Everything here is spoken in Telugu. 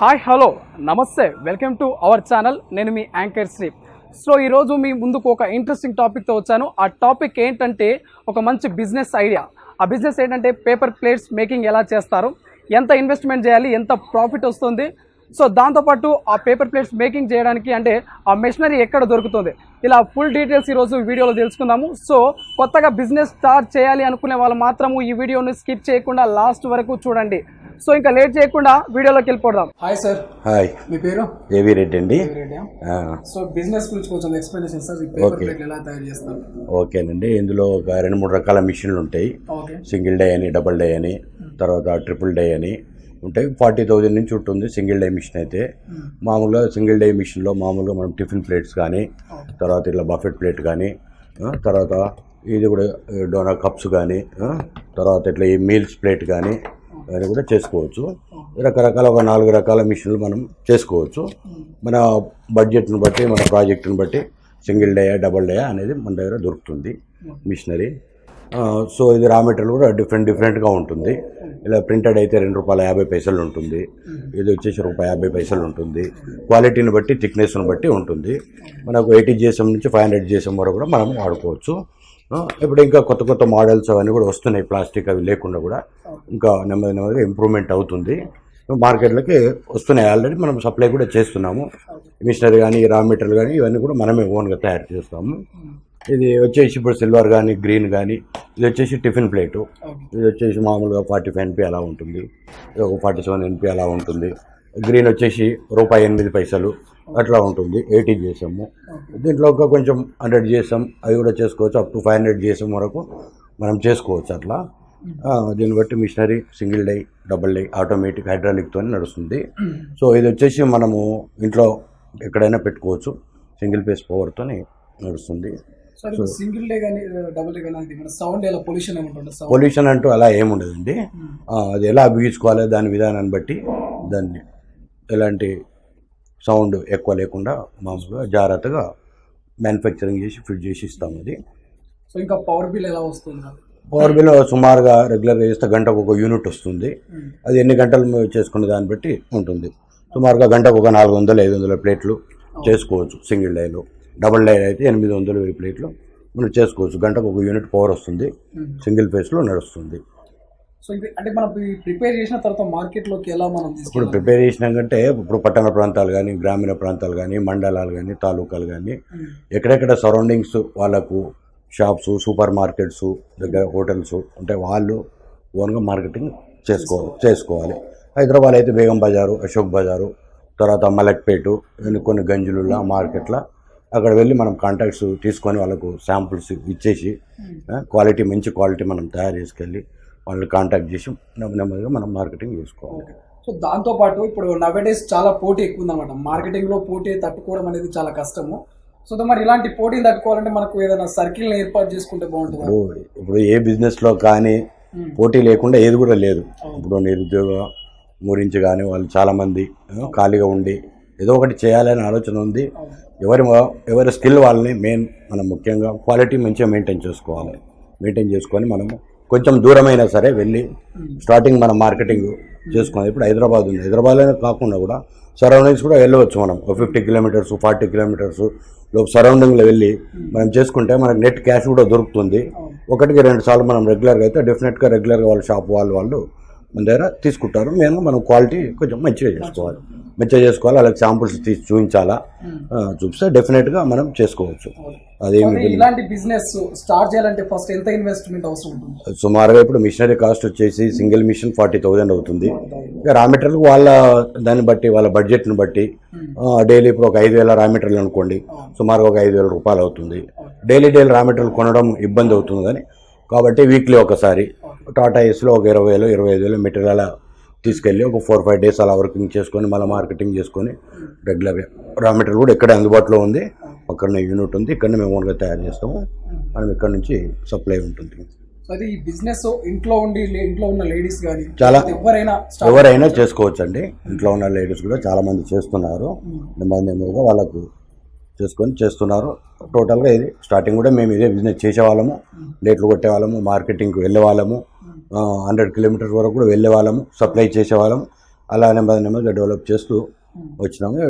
హాయ్ హలో నమస్తే వెల్కమ్ టు అవర్ ఛానల్ నేను మీ యాంకర్ శ్రీ సో ఈరోజు మీ ముందుకు ఒక ఇంట్రెస్టింగ్ టాపిక్తో వచ్చాను. ఆ టాపిక్ ఏంటంటే ఒక మంచి బిజినెస్ ఐడియా ఆ బిజినెస్ ఏంటంటే పేపర్ ప్లేట్స్ మేకింగ్ ఎలా చేస్తారు? ఎంత ఇన్వెస్ట్మెంట్ చేయాలి? ఎంత ప్రాఫిట్ వస్తుంది? సో దాంతోపాటు ఆ పేపర్ ప్లేట్స్ మేకింగ్ చేయడానికి అంటే ఆ మెషినరీ ఎక్కడ దొరుకుతుంది? ఇలా ఫుల్ డీటెయిల్స్ ఈరోజు వీడియోలో తెలుసుకుందాము. సో కొత్తగా బిజినెస్ స్టార్ట్ చేయాలి అనుకునే వాళ్ళు మాత్రము ఈ వీడియోని స్కిప్ చేయకుండా లాస్ట్ వరకు చూడండి. సో ఇంకా లేట్ చేయకుండా వీడియోలోకి వెళ్ళిపోదాం. హాయ్ సార్ హాయ్ మీ పేరు? ఏవి రెడ్డి అండి. ఆ, సో బిజినెస్ గురించి కొంచెం ఎక్స్ప్లెనేషన్ సార్ ఎలా తయారు చేస్తారు? ఓకేనండి. ఇందులో ఒక రెండు మూడు రకాల మిషన్లు ఉంటాయి. ఓకే సింగిల్ డే అని డబుల్ డే అని తర్వాత ట్రిపుల్ డే అని ఉంటాయి. ఫార్టీ థౌజండ్ నుంచి ఉంటుంది సింగిల్ డే మిషన్ అయితే. మామూలుగా సింగిల్ డే మిషన్లో మామూలుగా మనం టిఫిన్ ప్లేట్స్ కానీ తర్వాత ఇట్లా బఫెట్ ప్లేట్ కానీ తర్వాత ఇది కూడా డోనా కప్స్ కానీ తర్వాత ఇట్లా ఈ మీల్స్ ప్లేట్ కానీ అది కూడా చేసుకోవచ్చు. రకరకాల ఒక నాలుగు రకాల మిషన్లు మనం చేసుకోవచ్చు. మన బడ్జెట్ని బట్టి మన ప్రాజెక్టుని బట్టి సింగిల్ డేయా డబల్ డేయా అనేది మన దగ్గర దొరుకుతుంది మిషనరీ. సో ఇది రా మెటీరియల్ కూడా డిఫరెంట్ డిఫరెంట్గా ఉంటుంది. ఇలా ప్రింటెడ్ అయితే రెండు రూపాయల యాభై పైసలు ఉంటుంది. ఇది వచ్చేసి రూపాయి యాభై పైసలు ఉంటుంది. క్వాలిటీని బట్టి థిక్నెస్ను బట్టి ఉంటుంది. మనకు ఎయిటీ జిఎస్ఎం నుంచి ఫైవ్ హండ్రెడ్ జిఎస్ఎం వరకు కూడా మనం వాడుకోవచ్చు. ఇప్పుడు ఇంకా కొత్త కొత్త మోడల్స్ అవన్నీ కూడా వస్తున్నాయి ప్లాస్టిక్ అవి లేకుండా కూడా. ఇంకా నెమ్మది నెమ్మదిగా ఇంప్రూవ్మెంట్ అవుతుంది. మార్కెట్లకి వస్తున్నాయి ఆల్రెడీ మనం సప్లై కూడా చేస్తున్నాము. మిషనరీ కానీ రా మెటీరియల్ కానీ ఇవన్నీ కూడా మనమే ఓన్గా తయారు చేస్తాము. ఇది వచ్చేసి ఇప్పుడు సిల్వర్ కానీ గ్రీన్ కానీ ఇది వచ్చేసి టిఫిన్ ప్లేటు ఇది వచ్చేసి మామూలుగా ఫార్టీ ఫైవ్ ఎన్పి అలా ఉంటుంది. ఇది ఒక ఫార్టీ సెవెన్ ఎన్పి అలా ఉంటుంది. గ్రీన్ వచ్చేసి రూపాయి ఎనిమిది పైసలు. అట్లా ఉంటుంది. ఎయిటీ చేసాము దీంట్లో ఒక కొంచెం హండ్రెడ్ చేసాం అవి కూడా చేసుకోవచ్చు. అప్ టు ఫైవ్ హండ్రెడ్ చేసాం వరకు మనం చేసుకోవచ్చు అట్లా. దీన్ని బట్టి machinery single die double die automatic హైడ్రాలిక్తో నడుస్తుంది. సో ఇది వచ్చేసి మనము ఇంట్లో ఎక్కడైనా పెట్టుకోవచ్చు. సింగిల్ ఫేస్ పవర్తో నడుస్తుంది. సింగిల్ డే కానీ డబుల్ డే కానీ సౌండ్ ఎలా పొల్యూషన్ పొల్యూషన్ అంటూ అలా ఏముండదండి ఆ, అది ఎలా బిగించుకోవాలి దాని విధానాన్ని బట్టి దాన్ని ఎలాంటి సౌండ్ ఎక్కువ లేకుండా మామూలుగా జాగ్రత్తగా మ్యానుఫ్యాక్చరింగ్ చేసి ఫిట్ చేసి ఇస్తాం అది. సో ఇంకా పవర్ బిల్ ఎలా వస్తుంది? పవర్ బిల్ సుమారుగా రెగ్యులర్గా చేస్తే గంటకు ఒక యూనిట్ వస్తుంది. అది ఎన్ని గంటలు చేసుకునే దాన్ని బట్టి ఉంటుంది. సుమారుగా గంటకు ఒక నాలుగు వందలు ఐదు వందల ప్లేట్లు చేసుకోవచ్చు సింగిల్ డైలో డబుల్ డై అయితే ఎనిమిది వందలు వెయ్యి ప్లేట్లు మనం చేసుకోవచ్చు. గంటకు ఒక యూనిట్ పవర్ వస్తుంది. సింగిల్ ఫేస్లో నడుస్తుంది. సో ఇది అంటే మనం ప్రిపేర్ చేసిన తర్వాత మార్కెట్లోకి ఎలా మనం ఇప్పుడు ప్రిపేర్ చేసినాకంటే ఇప్పుడు పట్టణ ప్రాంతాలు కానీ గ్రామీణ ప్రాంతాలు కానీ మండలాలు కానీ తాలూకాలు కానీ ఎక్కడెక్కడ సరౌండింగ్స్ వాళ్ళకు షాప్స్ సూపర్ మార్కెట్స్ దగ్గర హోటల్స్ ఉంటే వాళ్ళు ఓన్గా మార్కెటింగ్ చేసుకో చేసుకోవాలి. హైదరాబాద్ అయితే బేగం బజారు అశోక్ బజారు తర్వాత మలక్పేటు కొన్ని గంజులుల మార్కెట్ల. అక్కడ వెళ్ళి మనం కాంటాక్ట్స్ తీసుకొని వాళ్ళకు శాంపుల్స్ ఇచ్చేసి క్వాలిటీ మంచి క్వాలిటీ మనం తయారు చేసుకెళ్ళి వాళ్ళని కాంటాక్ట్ చేసి నెమ్మ- నెమ్మదిగా మనం మార్కెటింగ్ చేసుకోవాలి. సో దాంతో పాటు ఇప్పుడు నవేడేస్ చాలా పోటీ ఎక్కువ ఉందన్నమాట. మార్కెటింగ్లో పోటీ తట్టుకోవడం అనేది చాలా కష్టము. సో మరి ఇలాంటి పోటీని తట్టుకోవాలంటే మనకు ఏదైనా సర్కిల్ ఏర్పాటు చేసుకుంటే బాగుంటుంది? ఇప్పుడు ఇప్పుడు ఏ బిజినెస్లో కానీ పోటీ లేకుండా ఏది కూడా లేదు. ఇప్పుడు నిరుద్యోగ గురించి కానీ వాళ్ళు చాలామంది ఖాళీగా ఉండి ఏదో ఒకటి చేయాలనే ఆలోచన ఉంది. ఎవరి ఎవరి స్కిల్ వాళ్ళని మెయిన్ మనం ముఖ్యంగా క్వాలిటీ మంచిగా మెయింటైన్ చేసుకోవాలి. మెయింటైన్ చేసుకొని మనము కొంచెం దూరమైనా సరే వెళ్ళి స్టార్టింగ్ మనం మార్కెటింగ్ చేసుకోవాలి ఇప్పుడు హైదరాబాద్ ఉంది. హైదరాబాద్లోనే కాకుండా కూడా సరౌండింగ్స్ కూడా వెళ్ళవచ్చు మనం. ఒక ఫిఫ్టీ కిలోమీటర్స్ ఫార్టీ కిలోమీటర్స్ లోపు సరౌండింగ్లో వెళ్ళి మనం చేసుకుంటే మనకు నెట్ క్యాష్ కూడా దొరుకుతుంది. ఒకటికి రెండు సార్లు మనం రెగ్యులర్గా అయితే డెఫినెట్గా రెగ్యులర్గా వాళ్ళ షాప్ వాళ్ళు వాళ్ళు మన దగ్గర తీసుకుంటారు. మేము మనం క్వాలిటీ కొంచెం మంచిగా చేసుకోవాలి. మంచిగా చేసుకోవాలి. వాళ్ళకి శాంపుల్స్ తీసి చూపించాలా? చూపిస్తే డెఫినెట్గా మనం చేసుకోవచ్చు. అదేమి ఇలాంటి బిజినెస్ స్టార్ట్ చేయాలంటే ఫస్ట్ ఎంత ఇన్వెస్ట్మెంట్ అవసరం ఉంటుంది? సుమారుగా ఇప్పుడు మిషనరీ కాస్ట్ వచ్చేసి సింగిల్ మిషన్ ఫార్టీ థౌజండ్ అవుతుంది. ఇక రా మెటీరియల్ వాళ్ళ దాన్ని బట్టి వాళ్ళ బడ్జెట్ని బట్టి డైలీ ఇప్పుడు ఒక ఐదు వేల రా మెటీరియల్ అనుకోండి సుమారుగా ఒక ఐదు వేల రూపాయలు అవుతుంది. డైలీ డైలీ రా మెటీరియల్ కొనడం ఇబ్బంది అవుతుంది కానీ కాబట్టి వీక్లీ ఒకసారి టాటా ఏస్లో ఒక ఇరవై వేలు ఇరవై ఐదు వేలు మెటీరియల్ అలా తీసుకెళ్ళి ఒక ఫోర్ ఫైవ్ డేస్ అలా వర్కింగ్ చేసుకొని మళ్ళీ మార్కెటింగ్ చేసుకొని రెగ్యులర్గా రా మెటీరియల్ కూడా ఇక్కడ అందుబాటులో ఉంది. పక్కనే యూనిట్ ఉంది. ఇక్కడనే మేము ఓన్గా తయారు చేస్తాము. మనం ఇక్కడ నుంచి సప్లై ఉంటుంది. అది ఈ బిజినెస్ ఇంట్లో ఉండి ఇంట్లో ఉన్న లేడీస్ కానీ చాలా ఎవరైనా ఎవరైనా చేసుకోవచ్చు అండి ఇంట్లో ఉన్న లేడీస్ కూడా చాలా మంది చేస్తున్నారు. నెమ్మది నెమ్మదిగా వాళ్ళకు చేసుకొని చేస్తున్నారు. టోటల్గా ఇది స్టార్టింగ్ కూడా మేము ఇదే బిజినెస్ చేసేవాళ్ళము. లేట్లు కొట్టేవాళ్ళము మార్కెటింగ్కి వెళ్ళేవాళ్ళము. హండ్రెడ్ కిలోమీటర్స్ వరకు కూడా వెళ్ళేవాళ్ళము సప్లై చేసేవాళ్ళము. అలా నెమ్మది నెమ్మదిగా డెవలప్ చేస్తూ వచ్చినాము.